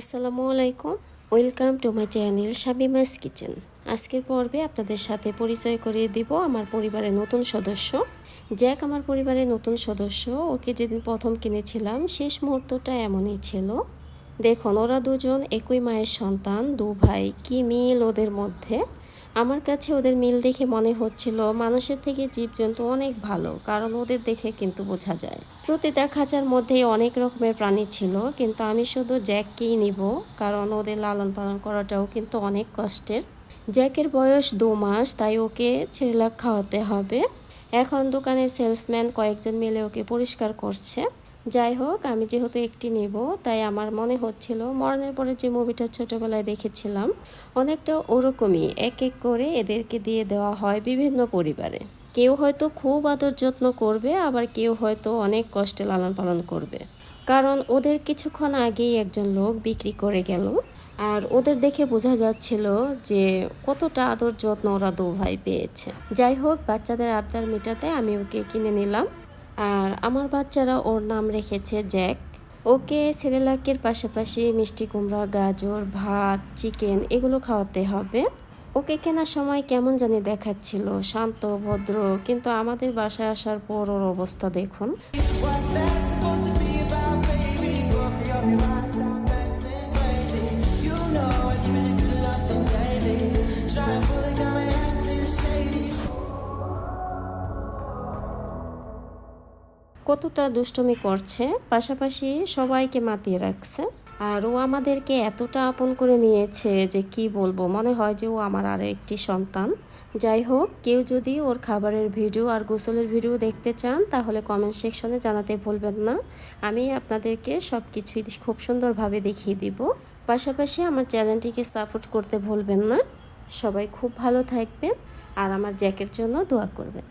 আসসালামু আলাইকুম। Welcome to my channel Shabimas kitchen আজকের পর্বে আপনাদের সাথে পরিচয় করিয়ে দিব আমার পরিবারের নতুন সদস্য। জ্যাক আমার পরিবারের নতুন সদস্য, ওকে যেদিন প্রথম কিনেছিলাম, শেষ মুহূর্তটা এমনই ছিল। দেখুন, ওরা দুজন একই মায়ের সন্তান, দু ভাই, কি মিল ওদের মধ্যে? আমার কাছে ওদের মিল দেখে মনে হচ্ছিল মানুষের থেকে জীবজন্তু অনেক ভালো, কারণ ওদের দেখে কিন্তু বোঝা যায়। প্রতিটা খাঁচার মধ্যেই অনেক রকমের প্রাণী ছিল, কিন্তু আমি শুধু জ্যাককেই নিব, কারণ ওদের লালন পালন করাটাও কিন্তু অনেক কষ্টের। জ্যাকের বয়স দু মাস, তাই ওকে ছেলেলাক খাওয়াতে হবে। এখন দোকানের সেলসম্যান কয়েকজন মিলে ওকে পরিষ্কার করছে। যাই হোক, আমি যেহেতু একটি নেব, তাই আমার মনে হচ্ছিল মরণের পরে যে মুভিটা ছোটোবেলায় দেখেছিলাম, অনেকটা ওরকমই এক এক করে এদেরকে দিয়ে দেওয়া হয় বিভিন্ন পরিবারে। কেউ হয়তো খুব আদর যত্ন করবে, আবার কেউ হয়তো অনেক কষ্টে লালন পালন করবে। কারণ ওদের কিছুক্ষণ আগেই একজন লোক বিক্রি করে গেল, আর ওদের দেখে বোঝা যাচ্ছিল যে কতটা আদর যত্ন ওরা দু ভাই পেয়েছে। যাই হোক, বাচ্চাদের আবদার মেটাতে আমি ওকে কিনে নিলাম। আর আমার বাচ্চারা ওর নাম রেখেছে জ্যাক। ওকে সেরেলাকের পাশাপাশি মিষ্টি কুমড়া, গাজর, ভাত, চিকেন এগুলো খাওয়াতে হবে। ওকে কেনার সময় কেমন জানি দেখাচ্ছিল, শান্ত, ভদ্র, কিন্তু আমাদের বাসায় আসার পর ওর অবস্থা দেখুন। You কতটা দুষ্টুমি করছে, পাশাপাশি সবাইকে মাতিয়ে রাখছে। আর ও আমাদেরকে এতটা আপন করে নিয়েছে যে কি বলব, মনে হয় যে ও আমার আরও একটি সন্তান। যাই হোক, কেউ যদি ওর খাবারের ভিডিও আর গোসলের ভিডিও দেখতে চান, তাহলে কমেন্ট সেকশনে জানাতে ভুলবেন না। আমি আপনাদেরকে সব কিছুই খুব সুন্দরভাবে দেখিয়ে দিব। পাশাপাশি আমার চ্যানেলটিকে সাপোর্ট করতে ভুলবেন না। সবাই খুব ভালো থাকবেন, আর আমার জ্যাকের জন্য দোয়া করবেন।